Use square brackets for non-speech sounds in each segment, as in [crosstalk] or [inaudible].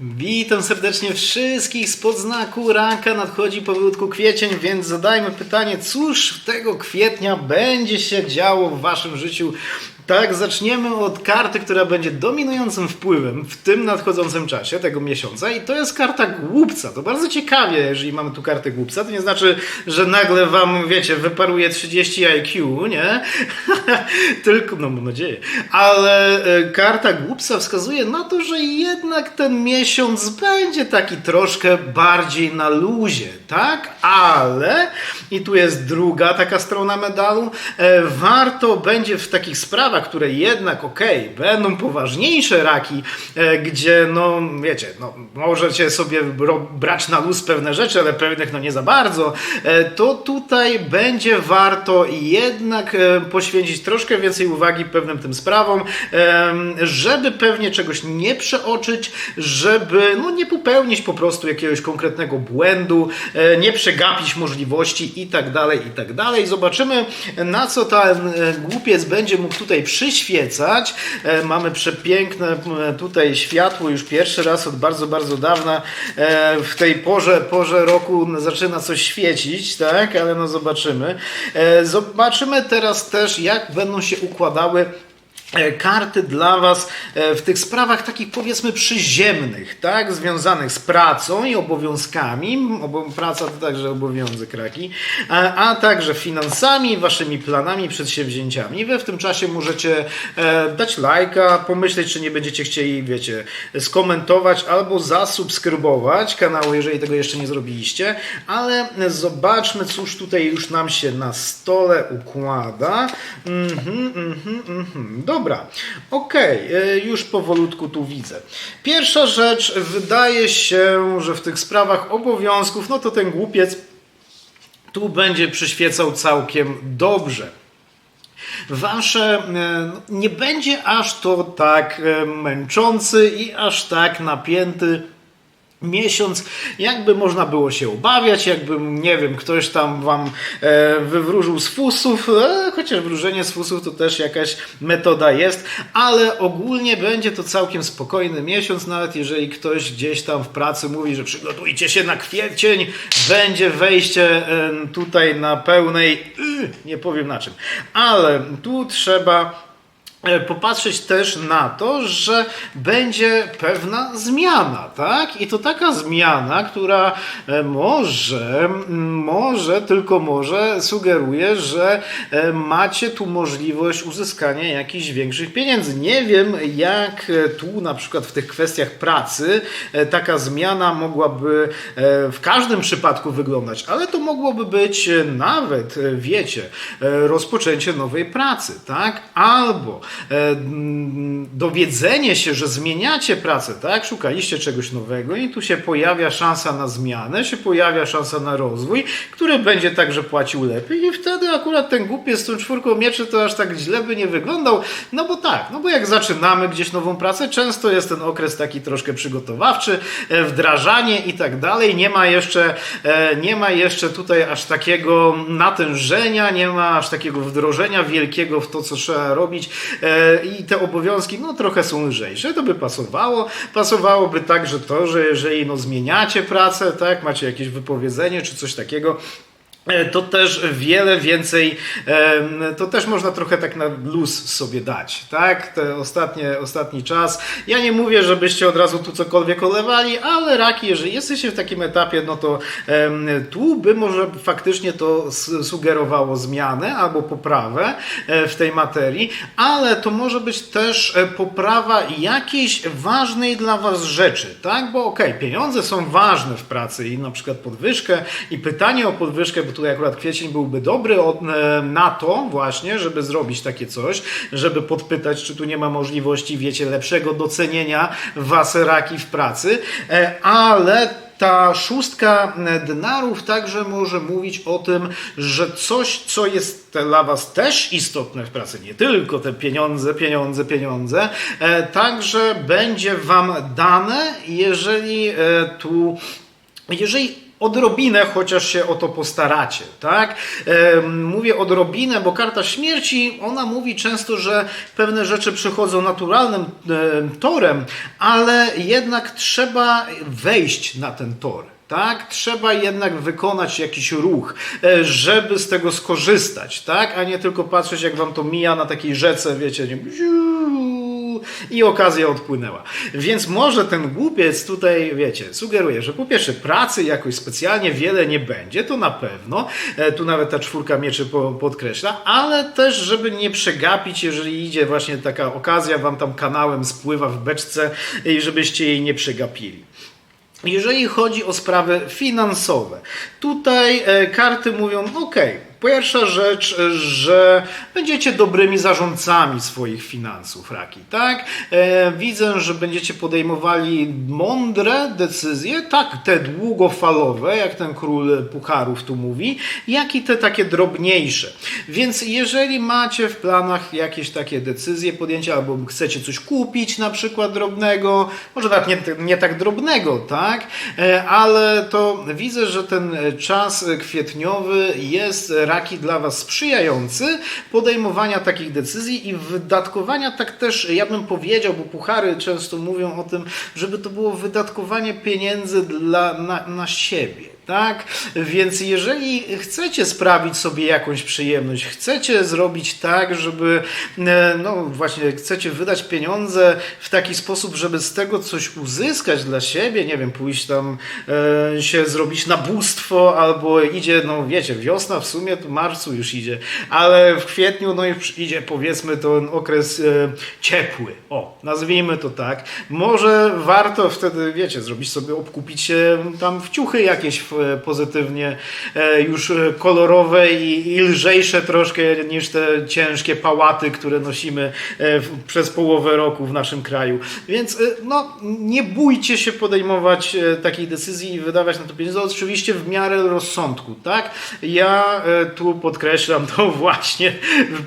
Witam serdecznie wszystkich z podznaku raka. Nadchodzi powolutku kwiecień, więc zadajmy pytanie, cóż tego kwietnia będzie się działo w waszym życiu? Tak, zaczniemy od karty, która będzie dominującym wpływem w tym nadchodzącym czasie, tego miesiąca, i to jest karta głupca. To bardzo ciekawie, jeżeli mamy tu kartę głupca. To nie znaczy, że nagle wam, wiecie, wyparuje 30 IQ, nie? [laughs] Tylko, no mam nadzieję. Ale e, karta głupca wskazuje na to, że jednak ten miesiąc będzie taki troszkę bardziej na luzie, tak? Ale, i tu jest druga taka strona medalu, e, warto będzie w takich sprawach, które jednak, okej, będą poważniejsze raki, e, gdzie, no, wiecie, no, możecie sobie brać na luz pewne rzeczy, ale pewnych, no, nie za bardzo, e, to tutaj będzie warto jednak e, poświęcić troszkę więcej uwagi pewnym tym sprawom, żeby pewnie czegoś nie przeoczyć, żeby, no, nie popełnić po prostu jakiegoś konkretnego błędu, nie przegapić możliwości i tak dalej, i tak dalej. Zobaczymy, na co ten głupiec będzie mógł tutaj przyświecać. E, Mamy przepiękne tutaj światło, już pierwszy raz od bardzo, bardzo dawna e, w tej porze, porze roku zaczyna coś świecić, tak? Ale no zobaczymy. E, Zobaczymy teraz też, jak będą się układały karty dla Was e, w tych sprawach takich powiedzmy przyziemnych, tak, związanych z pracą i obowiązkami, Obo praca to także obowiązek raki, a, a także finansami, Waszymi planami, przedsięwzięciami. Wy w tym czasie możecie e, dać lajka, pomyśleć, czy nie będziecie chcieli, wiecie, skomentować albo zasubskrybować kanału, jeżeli tego jeszcze nie zrobiliście, ale zobaczmy, cóż tutaj już nam się na stole układa. Mhm, mhm, mhm. Dobra, okej, e, już powolutku tu widzę. Pierwsza rzecz, wydaje się, że w tych sprawach obowiązków, no to ten głupiec tu będzie przyświecał całkiem dobrze. Wasze e, no, nie będzie aż to tak e, męczący i aż tak napięty miesiąc, jakby można było się obawiać, jakby, nie wiem, ktoś tam wam e, wywróżył z fusów, e, chociaż wróżenie z fusów to też jakaś metoda jest, ale ogólnie będzie to całkiem spokojny miesiąc, nawet jeżeli ktoś gdzieś tam w pracy mówi, że przygotujcie się na kwiecień, będzie wejście e, tutaj na pełnej, y, nie powiem na czym, ale tu trzeba popatrzeć też na to, że będzie pewna zmiana, tak? I to taka zmiana, która e, może, może, tylko może sugeruje, że e, macie tu możliwość uzyskania jakichś większych pieniędzy. Nie wiem, jak e, tu na przykład w tych kwestiach pracy e, taka zmiana mogłaby e, w każdym przypadku wyglądać, ale to mogłoby być e, nawet, e, wiecie, e, rozpoczęcie nowej pracy, tak? Albo e, dowiedzenie się, że zmieniacie pracę, tak? Szukaliście czegoś nowego i tu się pojawia szansa na zmianę, się pojawia szansa na rozwój, który będzie także płacił lepiej i wtedy akurat ten głupiec z tą czwórką mieczy to aż tak źle by nie wyglądał, no bo tak, no bo jak zaczynamy gdzieś nową pracę, często jest ten okres taki troszkę przygotowawczy, e, wdrażanie i tak dalej, nie ma jeszcze, e, nie ma jeszcze tutaj aż takiego natężenia, nie ma aż takiego wdrożenia wielkiego w to, co trzeba robić. e, i te obowiązki, no trochę są lżejsze, to by pasowało. Pasowałoby także to, że jeżeli no zmieniacie pracę, tak, macie jakieś wypowiedzenie czy coś takiego, e, to też wiele więcej, to też można trochę tak na luz sobie dać, tak? Te ostatnie, ostatni czas. Ja nie mówię, żebyście od razu tu cokolwiek olewali, ale raki, jeżeli jesteście w takim etapie, no to tu by może faktycznie to sugerowało zmianę albo poprawę e, w tej materii, ale to może być też e, poprawa jakiejś ważnej dla Was rzeczy, tak? Bo okej, pieniądze są ważne w pracy i na przykład podwyżkę i pytanie o podwyżkę, bo tutaj akurat kwiecień byłby dobry od, e, na to właśnie, żeby zrobić takie coś, żeby podpytać, czy tu nie ma możliwości, wiecie, lepszego docenienia Was raki w pracy, e, ale ta szóstka denarów także może mówić o tym, że coś, co jest dla Was też istotne w pracy, nie tylko te pieniądze, pieniądze, pieniądze, e, także będzie Wam dane, jeżeli e, tu jeżeli odrobinę, chociaż się o to postaracie, tak? Mówię odrobinę, bo karta śmierci, ona mówi często, że pewne rzeczy przychodzą naturalnym em, torem, ale jednak trzeba wejść na ten tor. Tak, trzeba jednak wykonać jakiś ruch, e, żeby z tego skorzystać, tak, a nie tylko patrzeć, jak wam to mija na takiej rzece, wiecie, nie, i okazja odpłynęła. Więc może ten głupiec tutaj, wiecie, sugeruje, że po pierwsze pracy jakoś specjalnie wiele nie będzie, to na pewno, e, tu nawet ta czwórka mieczy po- podkreśla, ale też, żeby nie przegapić, jeżeli idzie właśnie taka okazja, wam tam kanałem spływa w beczce i żebyście jej nie przegapili. Jeżeli chodzi o sprawy finansowe, tutaj e, karty mówią: OK, pierwsza rzecz, e, że będziecie dobrymi zarządcami swoich finansów, raki, tak? E, widzę, że będziecie podejmowali mądre decyzje, tak, te długofalowe, jak ten król pucharów tu mówi, jak i te takie drobniejsze. Więc jeżeli macie w planach jakieś takie decyzje podjęcia, albo chcecie coś kupić, na przykład drobnego, może nawet nie, nie tak drobnego, tak? E, Ale to widzę, że ten czas kwietniowy jest raki dla Was sprzyjający podejmowania takich decyzji i wydatkowania tak też, ja bym powiedział, bo puchary często mówią o tym, żeby to było wydatkowanie pieniędzy dla, na, na siebie. Tak? Więc jeżeli chcecie sprawić sobie jakąś przyjemność, chcecie zrobić tak, żeby, e, no właśnie, chcecie wydać pieniądze w taki sposób, żeby z tego coś uzyskać dla siebie, nie wiem, pójść tam e, się zrobić nabóstwo, albo idzie, no wiecie, wiosna w sumie, to marcu już idzie, ale w kwietniu, no już idzie powiedzmy ten okres e, ciepły, o, nazwijmy to tak. Może warto wtedy, wiecie, zrobić sobie, obkupić się tam w ciuchy jakieś w, pozytywnie e, już e, kolorowe i, i lżejsze troszkę niż te ciężkie pałaty, które nosimy e, przez połowę roku w naszym kraju. Więc e, no, nie bójcie się podejmować e, takich decyzji i wydawać na to pieniądze, oczywiście w miarę rozsądku, tak? Ja e, tu podkreślam to [laughs] właśnie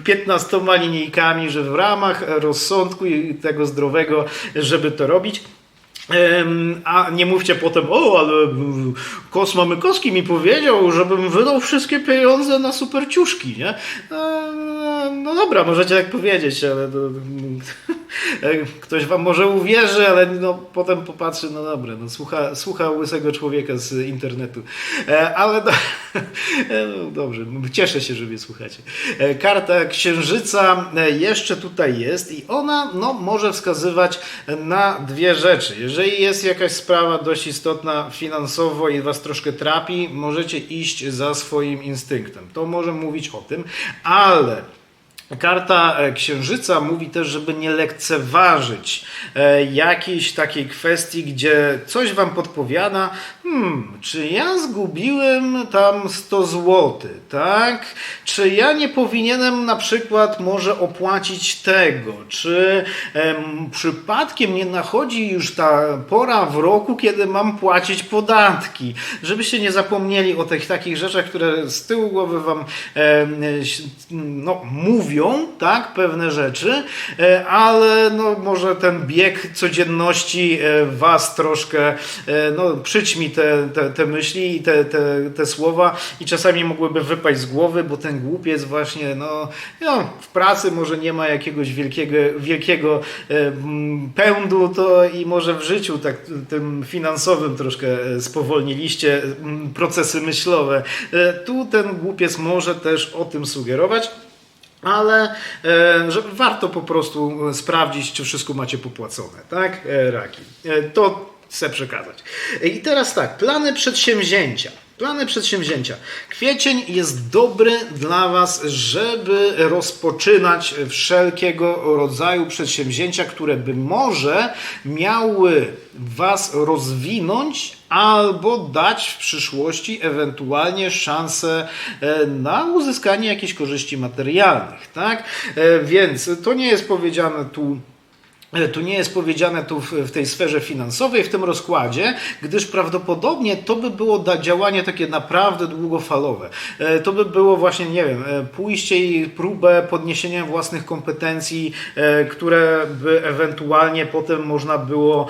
15 linijkami, że w ramach rozsądku i tego zdrowego, żeby to robić. A nie mówcie potem, o, ale Kosma Mykowski mi powiedział, żebym wydał wszystkie pieniądze na superciuszki, nie? E, No dobra, możecie tak powiedzieć, ale ktoś wam może uwierzy, ale no, potem popatrzy, no dobra, no, słucha, słucha łysego człowieka z internetu. E, Ale [laughs] e, no, dobrze, cieszę się, że mnie słuchacie. E, Karta Księżyca e, jeszcze tutaj jest i ona no, może wskazywać na dwie rzeczy. Jeżeli jest jakaś sprawa dość istotna finansowo i was troszkę trapi, możecie iść za swoim instynktem. To może mówić o tym, ale Karta e, Księżyca mówi też, żeby nie lekceważyć e, jakiejś takiej kwestii, gdzie coś wam podpowiada, hmm, czy ja zgubiłem tam 100 zł, tak? Czy ja nie powinienem na przykład może opłacić tego? Czy em, przypadkiem nie nachodzi już ta pora w roku, kiedy mam płacić podatki? Żebyście nie zapomnieli o tych takich rzeczach, które z tyłu głowy wam em, no, mówią, tak, pewne rzeczy, e, ale no, może ten bieg codzienności e, was troszkę e, no, przyćmi te, te, te myśli i te, te, te słowa i czasami mogłyby wypaść z głowy, bo ten głupiec właśnie, no, no w pracy może nie ma jakiegoś wielkiego, wielkiego pędu, to i może w życiu tak tym finansowym troszkę spowolniliście procesy myślowe. Tu ten głupiec może też o tym sugerować. Ale e, że warto po prostu sprawdzić, czy wszystko macie popłacone, tak? E, raki. E, to chcę przekazać. E, I teraz tak, plany przedsięwzięcia. Plany przedsięwzięcia. Kwiecień jest dobry dla Was, żeby rozpoczynać wszelkiego rodzaju przedsięwzięcia, które by może miały Was rozwinąć albo dać w przyszłości ewentualnie szansę e, na uzyskanie jakichś korzyści materialnych. Tak? E, Więc to nie jest powiedziane tu Tu nie jest powiedziane tu w, w tej sferze finansowej, w tym rozkładzie, gdyż prawdopodobnie to by było da- działanie takie naprawdę długofalowe. E, To by było właśnie, nie wiem, e, pójście i próbę podniesienia własnych kompetencji, e, które by ewentualnie potem można było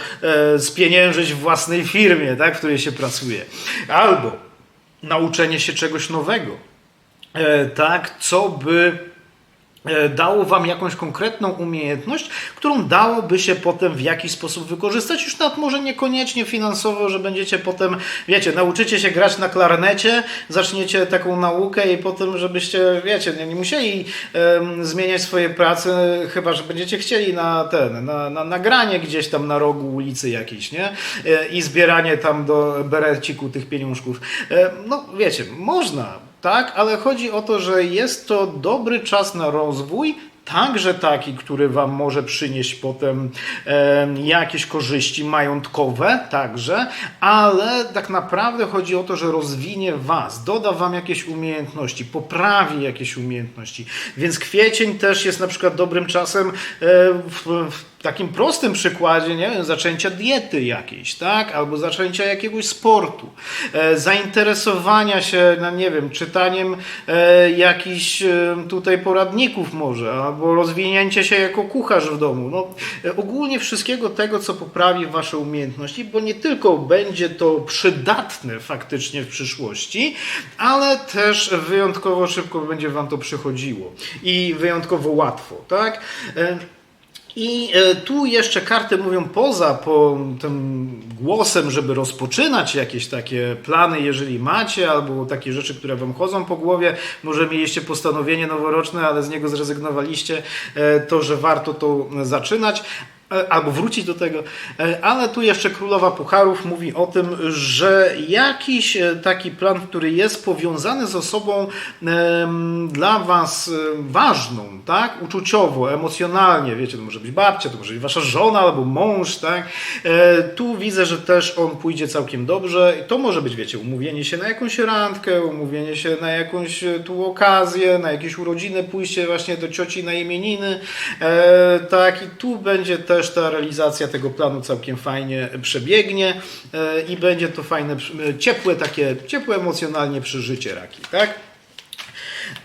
spieniężyć w własnej firmie, tak, w której się pracuje. Albo nauczenie się czegoś nowego. Tak, co by dało Wam jakąś konkretną umiejętność, którą dałoby się potem w jakiś sposób wykorzystać, już nawet może niekoniecznie finansowo, że będziecie potem, wiecie, nauczycie się grać na klarnecie, zaczniecie taką naukę i potem, żebyście, wiecie, nie, nie musieli em, zmieniać swojej pracy, chyba, że będziecie chcieli na ten, na, na nagranie gdzieś tam na rogu ulicy jakiejś, nie? E, I zbieranie tam do bereciku tych pieniążków. E, No, wiecie, można, tak, ale chodzi o to, że jest to dobry czas na rozwój, także taki, który Wam może przynieść potem e, jakieś korzyści majątkowe, także, ale tak naprawdę chodzi o to, że rozwinie Was, doda Wam jakieś umiejętności, poprawi jakieś umiejętności. Więc kwiecień też jest na przykład dobrym czasem e, w, w takim prostym przykładzie, nie wiem, zaczęcia diety jakiejś, tak? Albo zaczęcia jakiegoś sportu, e, zainteresowania się, no nie wiem, czytaniem e, jakichś e, tutaj poradników może, albo rozwinięcie się jako kucharz w domu. No, e, ogólnie wszystkiego tego, co poprawi wasze umiejętności, bo nie tylko będzie to przydatne faktycznie w przyszłości, ale też wyjątkowo szybko będzie wam to przychodziło i wyjątkowo łatwo, tak? E, i e, tu jeszcze karty mówią poza po tym głosem, żeby rozpoczynać jakieś takie plany, jeżeli macie, albo takie rzeczy, które wam chodzą po głowie. Może mieliście postanowienie noworoczne, ale z niego zrezygnowaliście, e, to że warto to zaczynać. E, Albo wrócić do tego, E, ale tu jeszcze Królowa Pucharów mówi o tym, że jakiś e, taki plan, który jest powiązany z osobą dla Was ważną, tak? Uczuciowo, emocjonalnie, wiecie, to może być babcia, to może być Wasza żona albo mąż, tak? Tu widzę, że też on pójdzie całkiem dobrze. To może być, wiecie, umówienie się na jakąś randkę, umówienie się na jakąś tu okazję, na jakieś urodziny, pójście właśnie do cioci na imieniny, tak? I tu będzie też ta realizacja tego planu całkiem fajnie przebiegnie e, i będzie to fajne, przy- ciepłe takie, ciepłe emocjonalnie przeżycie raki, tak?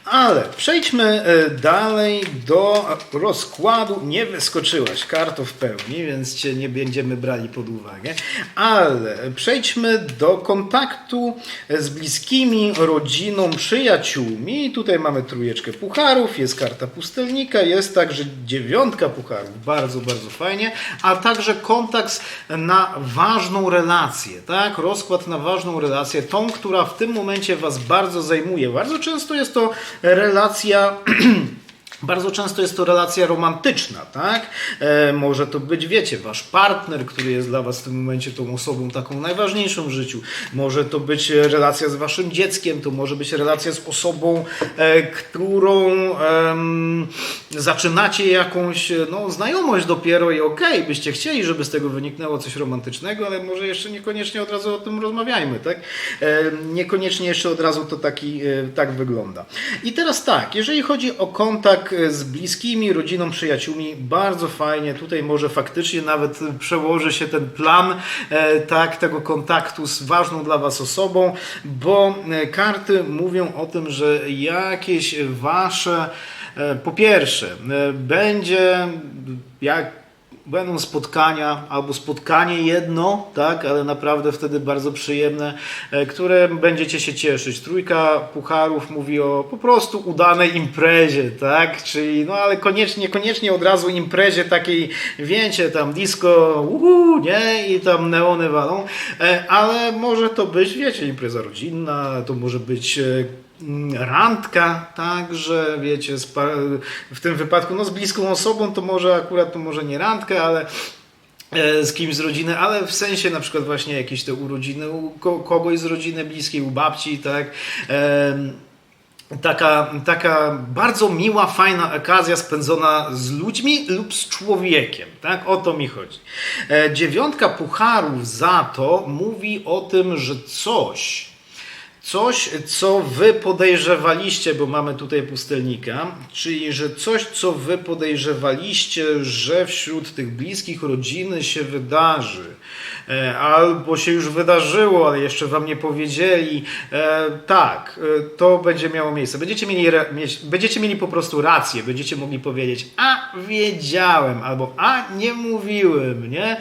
Ale przejdźmy e, dalej do rozkładu. Nie wyskoczyłaś karto w pełni, więc cię nie będziemy brali pod uwagę. Ale przejdźmy do kontaktu z bliskimi, rodziną, przyjaciółmi. Tutaj mamy trójeczkę pucharów, jest karta pustelnika, jest także dziewiątka pucharów. Bardzo, bardzo fajnie. A także kontakt na ważną relację, tak? Rozkład na ważną relację, tą, która w tym momencie Was bardzo zajmuje. Bardzo często jest to relacja. [clears throat] Bardzo często jest to relacja romantyczna, tak? E, może to być, wiecie, wasz partner, który jest dla was w tym momencie tą osobą taką najważniejszą w życiu. Może to być e, relacja z waszym dzieckiem, to może być relacja z osobą, e, którą em, zaczynacie jakąś e, no, znajomość dopiero i okej, byście chcieli, żeby z tego wyniknęło coś romantycznego, ale może jeszcze niekoniecznie od razu o tym rozmawiajmy, tak? E, niekoniecznie jeszcze od razu to taki, e, tak wygląda. I teraz tak, jeżeli chodzi o kontakt e, z bliskimi, rodziną, przyjaciółmi, bardzo fajnie, tutaj może faktycznie nawet przełoży się ten plan e, tak, tego kontaktu z ważną dla Was osobą, bo e, karty mówią o tym, że jakieś Wasze, po pierwsze, będzie jak Będą spotkania, albo spotkanie jedno, tak, ale naprawdę wtedy bardzo przyjemne, e, które będziecie się cieszyć. Trójka pucharów mówi o po prostu udanej imprezie, tak, czyli no ale koniecznie, koniecznie od razu imprezie takiej, wiecie, tam disco, uhu, nie, i tam neony walą, e, ale może to być, wiecie, impreza rodzinna, to może być e, randka, także wiecie, w tym wypadku no z bliską osobą to może akurat to może nie randka, ale e, z kimś z rodziny, ale w sensie na przykład właśnie jakieś te urodziny u ko- kogoś z rodziny bliskiej, u babci, tak. Taka, taka bardzo miła, fajna okazja spędzona z ludźmi lub z człowiekiem. Tak? O to mi chodzi. E, Dziewiątka pucharów za to mówi o tym, że coś, coś, co wy podejrzewaliście, bo mamy tutaj pustelnika, czyli że coś, co wy podejrzewaliście, że wśród tych bliskich rodziny się wydarzy, albo się już wydarzyło, ale jeszcze wam nie powiedzieli, e, tak, e, to będzie miało miejsce. Będziecie mieli, będziecie mieli po prostu rację, będziecie mogli powiedzieć, a wiedziałem, albo a nie mówiłem, nie?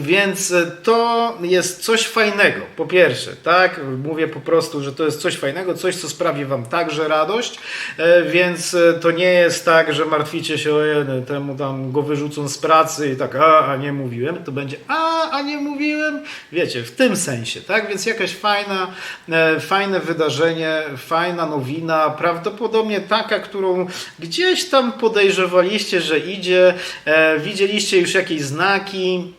Więc to jest coś fajnego, po pierwsze, tak? Mówię po prostu, że to jest coś fajnego, coś, co sprawi wam także radość, e, więc e, to nie jest tak, że martwicie się o jeden, temu tam go wyrzucą z pracy i tak, a, a nie mówiłem, to będzie, a, a nie mówiłem, wiecie, w tym sensie, tak? Więc jakaś fajna, e, fajne wydarzenie, fajna nowina, prawdopodobnie taka, którą gdzieś tam podejrzewaliście, że idzie, e, widzieliście już jakieś znaki,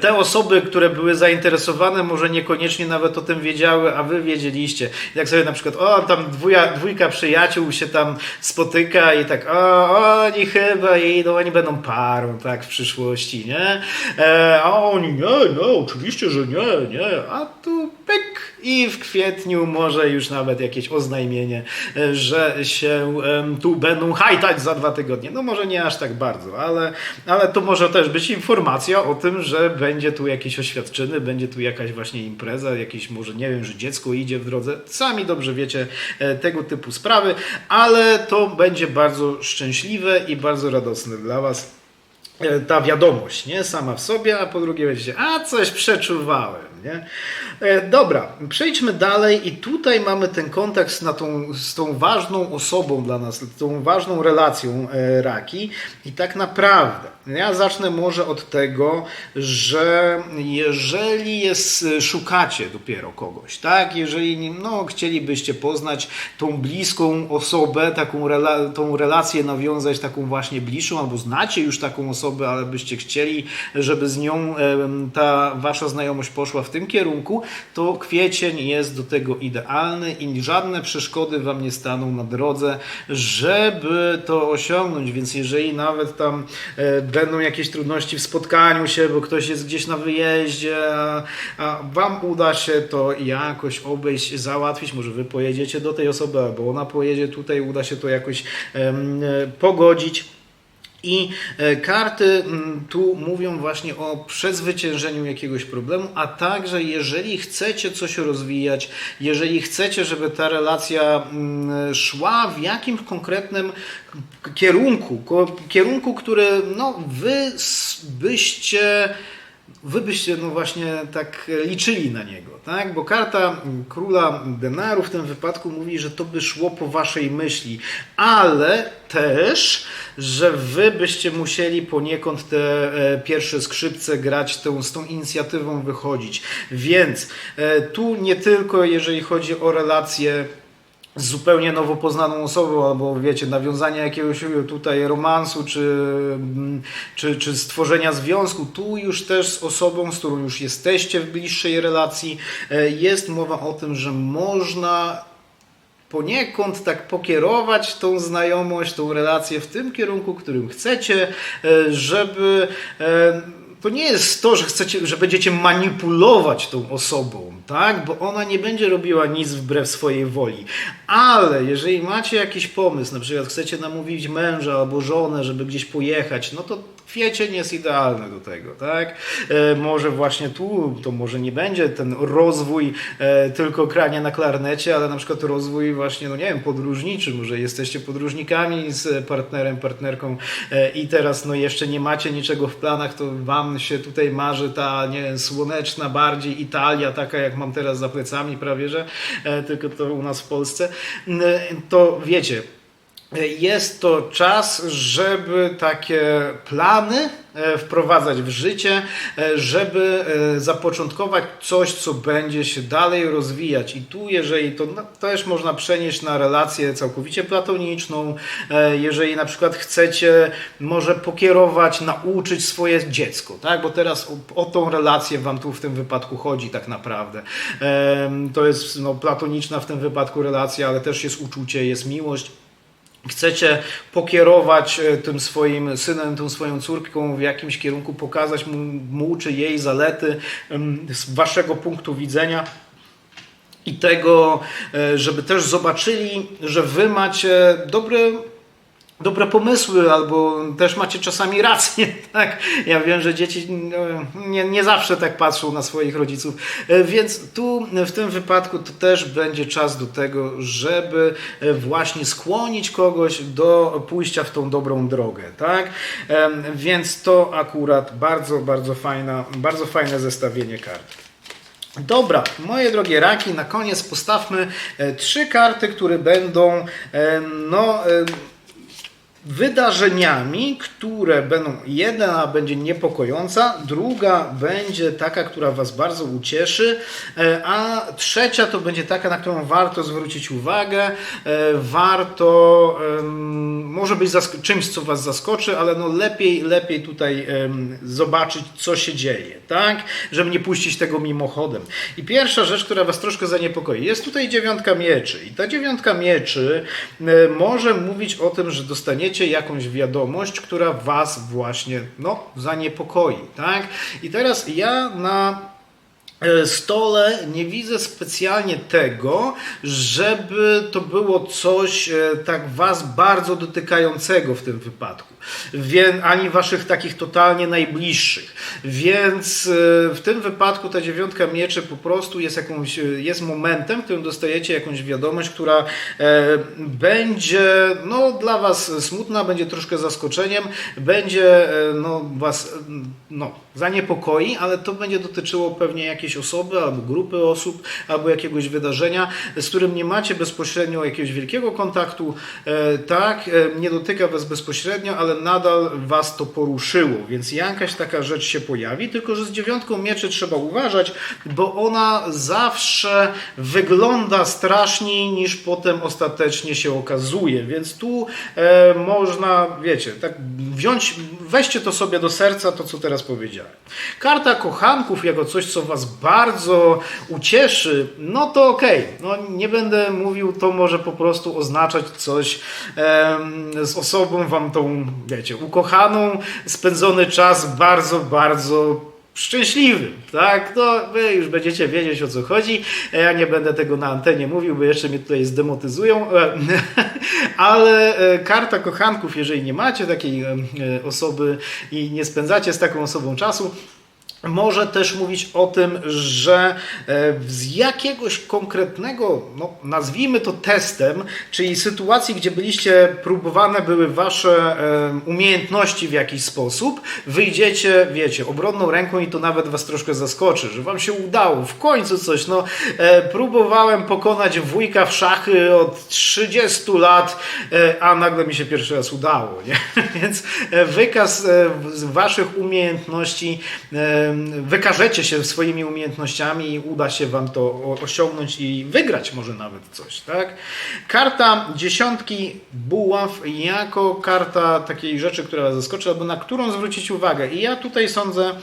te osoby, które były zainteresowane, może niekoniecznie nawet o tym wiedziały, a wy wiedzieliście. Jak sobie na przykład, o, tam dwuja, dwójka przyjaciół się tam spotyka i tak, o, oni chyba idą, oni będą parą, tak, w przyszłości, nie? E, a oni, nie, no, oczywiście, że nie, nie, a tu pyk i w kwietniu może już nawet jakieś oznajmienie, e, że się tu będą hajtać za dwa tygodnie. No może nie aż tak bardzo, ale, ale to może też być informacja o tym, że będzie tu jakieś oświadczyny, będzie tu jakaś właśnie impreza, jakieś może nie wiem, że dziecko idzie w drodze. Sami dobrze wiecie e, tego typu sprawy, ale to będzie bardzo szczęśliwe i bardzo radosne dla Was e, ta wiadomość, nie? Sama w sobie, a po drugie będziecie, a coś przeczuwałem, nie? E, dobra, przejdźmy dalej i tutaj mamy ten kontakt z, na tą, z tą ważną osobą dla nas, tą ważną relacją e, Raki i tak naprawdę ja zacznę może od tego, że jeżeli jest, szukacie dopiero kogoś, tak, jeżeli no, chcielibyście poznać tą bliską osobę, taką rela, tą relację nawiązać, taką właśnie bliższą, albo znacie już taką osobę, ale byście chcieli, żeby z nią ta wasza znajomość poszła w tym kierunku, to kwiecień jest do tego idealny i żadne przeszkody wam nie staną na drodze, żeby to osiągnąć. Więc jeżeli nawet tam e, będą jakieś trudności w spotkaniu się, bo ktoś jest gdzieś na wyjeździe, a, wam uda się to jakoś obejść, załatwić, może wy pojedziecie do tej osoby, albo ona pojedzie tutaj, uda się to jakoś e, pogodzić. I e, karty tu mówią właśnie o przezwyciężeniu jakiegoś problemu, a także jeżeli chcecie coś rozwijać, jeżeli chcecie, żeby ta relacja szła w jakimś konkretnym kierunku, kierunku, który no, wy byście wy byście no właśnie tak liczyli na niego, tak? Bo karta króla denaru w tym wypadku mówi, że to by szło po waszej myśli, ale też, że wy byście musieli poniekąd te e, pierwsze skrzypce grać, tą, z tą inicjatywą wychodzić. Więc e, tu nie tylko jeżeli chodzi o relacje zupełnie nowo poznaną osobą, albo wiecie, nawiązania jakiegoś tutaj romansu, czy, mm, czy, czy stworzenia związku, tu już też z osobą, z którą już jesteście w bliższej relacji, e, jest mowa o tym, że można poniekąd tak pokierować tą znajomość, tą relację w tym kierunku, którym chcecie, e, żeby e, to nie jest to, że chcecie, że będziecie manipulować tą osobą, tak? Bo ona nie będzie robiła nic wbrew swojej woli. Ale jeżeli macie jakiś pomysł, na przykład chcecie namówić męża albo żonę, żeby gdzieś pojechać, no to kwiecień jest idealny do tego, tak? E, może właśnie tu, to może nie będzie ten rozwój e, tylko grania na klarnecie, ale na przykład rozwój właśnie, no nie wiem, podróżniczy, może jesteście podróżnikami z partnerem, partnerką e, i teraz no jeszcze nie macie niczego w planach, to wam się tutaj marzy ta, nie wiem, słoneczna bardziej Italia, taka jak mam teraz za plecami prawie, że tylko to u nas w Polsce, to wiecie, jest to czas, żeby takie plany e, wprowadzać w życie, e, żeby e, zapoczątkować coś, co będzie się dalej rozwijać. I tu, jeżeli to no, też można przenieść na relację całkowicie platoniczną, jeżeli na przykład chcecie może pokierować, nauczyć swoje dziecko, tak? bo teraz o, o tą relację wam tu w tym wypadku chodzi tak naprawdę. To jest no, platoniczna w tym wypadku relacja, ale też jest uczucie, jest miłość chcecie pokierować e, tym swoim synem, tą swoją córką w jakimś kierunku, pokazać mu, mu czy jej zalety z waszego punktu widzenia. i tego, e, żeby też zobaczyli, że wy macie dobre dobre pomysły, albo też macie czasami rację, [laughs] tak? Ja wiem, że dzieci no, nie, nie zawsze tak patrzą na swoich rodziców, E, więc tu w tym wypadku to też będzie czas do tego, żeby e, właśnie skłonić kogoś do pójścia w tą dobrą drogę, tak? Więc to akurat bardzo, bardzo fajna, bardzo fajne zestawienie kart. Dobra, moje drogie raki, na koniec postawmy e, trzy karty, które będą no, wydarzeniami, które będą jedna będzie niepokojąca, druga będzie taka, która Was bardzo ucieszy, e, a trzecia to będzie taka, na którą warto zwrócić uwagę, e, warto może być czymś, co Was zaskoczy, ale no lepiej, lepiej tutaj zobaczyć, co się dzieje, tak? Żeby nie puścić tego mimochodem. I pierwsza rzecz, która Was troszkę zaniepokoi, jest tutaj dziewiątka mieczy. I ta dziewiątka mieczy e, może mówić o tym, że dostaniecie jakąś wiadomość, która Was właśnie no, zaniepokoi, tak? I teraz ja na stole nie widzę specjalnie tego, żeby to było coś e, tak was bardzo dotykającego w tym wypadku, Wie, ani waszych takich totalnie najbliższych. Więc e, w tym wypadku ta dziewiątka mieczy po prostu jest jakąś, e, jest momentem, w którym dostajecie jakąś wiadomość, która e, będzie no, dla was smutna, będzie troszkę zaskoczeniem, będzie e, no, was e, no, zaniepokoi, ale to będzie dotyczyło pewnie jakiejś osoby albo grupy osób, albo jakiegoś wydarzenia, z którym nie macie bezpośrednio jakiegoś wielkiego kontaktu, e, tak, e, nie dotyka was bezpośrednio, ale nadal was to poruszyło, więc jakaś taka rzecz się pojawi, tylko że z dziewiątką mieczy trzeba uważać, bo ona zawsze wygląda straszniej niż potem ostatecznie się okazuje, więc tu e, można, wiecie, tak wziąć, weźcie to sobie do serca, to co teraz powiedziałem. Karta kochanków jako coś, co was bardzo ucieszy, no to okej, no nie będę mówił, to może po prostu oznaczać coś em, z osobą wam tą, wiecie, ukochaną, spędzony czas bardzo, bardzo szczęśliwym, tak? No, wy już będziecie wiedzieć o co chodzi. Ja nie będę tego na antenie mówił, bo jeszcze mnie tutaj zdemotyzują. E, [laughs] Ale e, karta kochanków, jeżeli nie macie takiej e, osoby i nie spędzacie z taką osobą czasu, może też mówić o tym, że e, z jakiegoś konkretnego, no, nazwijmy to testem, czyli sytuacji, gdzie byliście, próbowane były wasze e, umiejętności w jakiś sposób, wyjdziecie, wiecie, obronną ręką i to nawet was troszkę zaskoczy, że wam się udało, w końcu coś, no, e, próbowałem pokonać wujka w szachy od 30 lat, a nagle mi się pierwszy raz udało, nie? [laughs] Więc wykaz waszych umiejętności wykażecie się swoimi umiejętnościami i uda się wam to osiągnąć i wygrać może nawet coś, tak? Karta dziesiątki buław jako karta takiej rzeczy, która was zaskoczy, albo na którą zwrócić uwagę. I ja tutaj sądzę,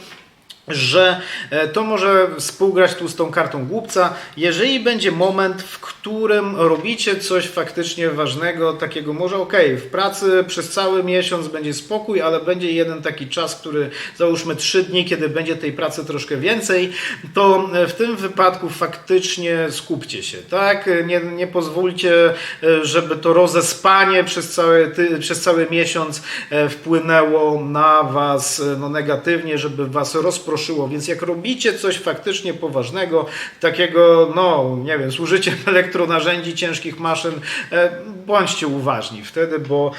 że e, to może współgrać tu z tą kartą głupca, jeżeli będzie moment, w którym robicie coś faktycznie ważnego, takiego może okej, w pracy przez cały miesiąc będzie spokój, ale będzie jeden taki czas, który załóżmy trzy dni, kiedy będzie tej pracy troszkę więcej, to e, w tym wypadku faktycznie skupcie się, tak? Nie, nie pozwólcie, e, żeby to rozespanie przez cały, ty, przez cały miesiąc wpłynęło na was no, negatywnie, żeby was rozproszyło, więc jak robicie coś faktycznie poważnego, takiego, no nie wiem, służycie [laughs] elektronarzędzi, ciężkich maszyn, e, bądźcie uważni wtedy, bo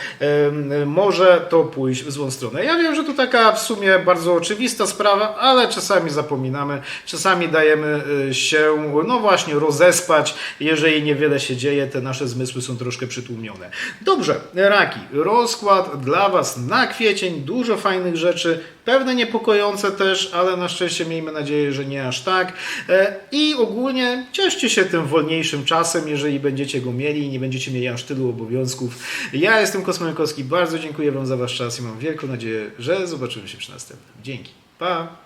może to pójść w złą stronę. Ja wiem, że to taka w sumie bardzo oczywista sprawa, ale czasami zapominamy, czasami dajemy e, się, no właśnie, rozespać, jeżeli niewiele się dzieje, te nasze zmysły są troszkę przytłumione. Dobrze, raki, rozkład dla Was na kwiecień, dużo fajnych rzeczy, pewne niepokojące też, ale na szczęście miejmy nadzieję, że nie aż tak. E, I ogólnie cieszcie się tym wolniejszym czasem, jeżeli będziecie go mieli i nie będziecie mieli aż tylu obowiązków. Ja jestem Kosmykowski, bardzo dziękuję Wam za Wasz czas i mam wielką nadzieję, że zobaczymy się przy następnym. Dzięki. Pa!